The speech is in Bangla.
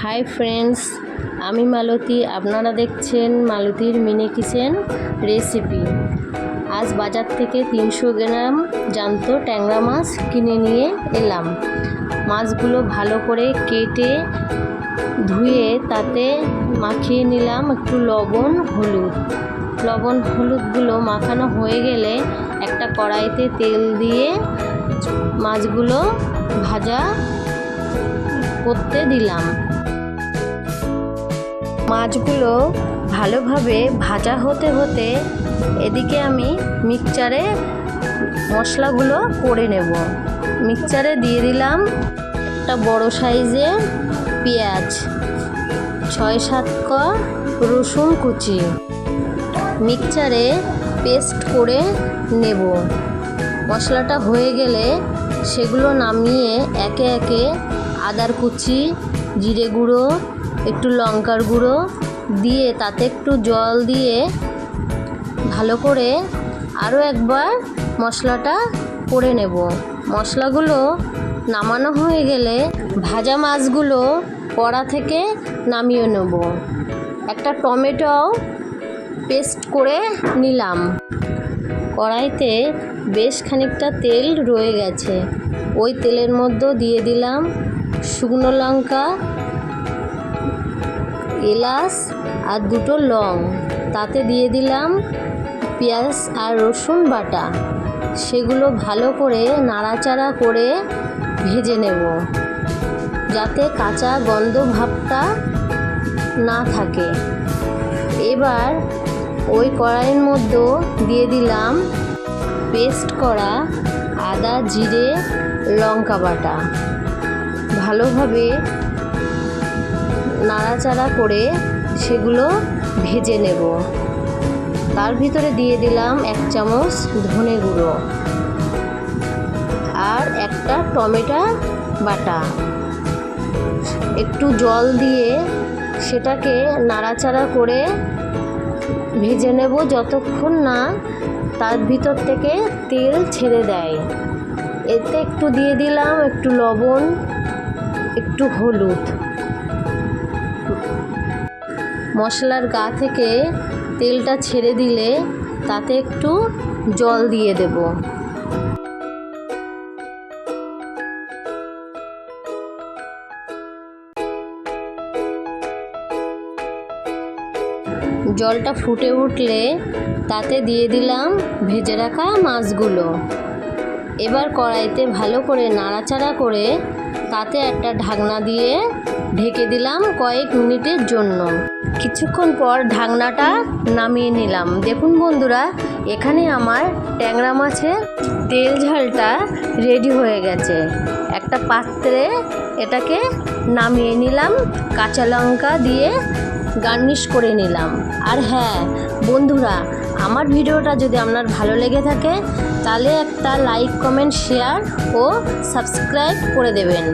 হাই ফ্রেন্ডস, আমি মালতী। আপনারা দেখছেন মালতীর মিনি কিচেন রেসিপি। আজ বাজার থেকে তিনশো গ্রাম জ্যান্ত ট্যাংরা মাছ কিনে নিয়ে এলাম। মাছগুলো ভালো করে কেটে ধুয়ে তাতে মাখিয়ে নিলাম একটু লবণ, হলুদ। লবণ, হলুদগুলো মাখানো হয়ে গেলে একটা কড়াইতে তেল দিয়ে মাছগুলো ভাজা করতে দিলাম। মাছগুলো ভালোভাবে ভাজা হতে হতে এদিকে আমি মিক্সচারে মশলাগুলো করে নেব। মিক্সচারে দিয়ে দিলাম একটা বড় সাইজের পেঁয়াজ, ছয় সাত ক রসুন কুচি। মিক্সচারে পেস্ট করে নেব। মশলাটা হয়ে গেলে সেগুলো নামিয়ে একে একে আদার কুচি, জিরে গুঁড়ো, একটু লঙ্কার গুঁড়ো দিয়ে তাতে একটু জল দিয়ে ভালো করে আরও একবার মশলাটা করে নেব। মশলাগুলো নামানো হয়ে গেলে ভাজা মাছগুলো কড়া থেকে নামিয়ে নেব। একটা টমেটো পেস্ট করে নিলাম। কড়াইতে বেশ খানিকটা তেল রয়ে গেছে। ওই তেলের মধ্যে দিয়ে দিলাম শুকনো লঙ্কা, এলাচ আর দুটো লং। তাতে দিয়ে দিলাম পেঁয়াজ আর রসুন বাটা। সেগুলো ভালো করে নাড়াচাড়া করে ভেজে নেব, যাতে কাঁচা গন্ধ ভাবটা না থাকে। এবার ওই কড়াইয়ের মধ্যে দিয়ে দিলাম পেস্ট করা আদা, জিরে, লঙ্কা বাটা। ভালোভাবে নাড়াচাড়া করে সেগুলো ভেজে নেব। তার ভিতরে দিয়ে দিলাম এক চামচ ধনে গুঁড়ো আর একটা টমেটো বাটা। একটু জল দিয়ে সেটাকে নাড়াচাড়া করে ভেজে নেব যতক্ষণ না তার ভিতর থেকে তেল ছেড়ে দেয়। এতে একটু দিয়ে দিলাম একটু লবণ একটু হলুদ। মশলার গা থেকে তেলটা ছেড়ে দিলে তাতে একটু জল দিয়ে দেব। জলটা ফুটে উঠলে তাতে দিয়ে দিলাম ভেজে রাখা মাছগুলো। এবার কড়াইতে ভালো করে নাড়াচাড়া করে তাতে একটা ঢাকনা দিয়ে ঢেকে দিলাম কয়েক মিনিটের জন্য। কিছুক্ষণ পর ঢাকনাটা নামিয়ে নিলাম। দেখুন বন্ধুরা, এখানে আমার ট্যাংরা মাছের তেল ঝালটা রেডি হয়ে গেছে। একটা পাত্রে এটাকে নামিয়ে নিলাম, কাঁচা লঙ্কা দিয়ে গার্নিশ করে নিলাম। আর হ্যাঁ বন্ধুরা, আমার ভিডিওটা যদি আপনার ভালো লেগে থাকে, তাহলে একটা লাইক, কমেন্ট, শেয়ার ও সাবস্ক্রাইব করে দেবেন।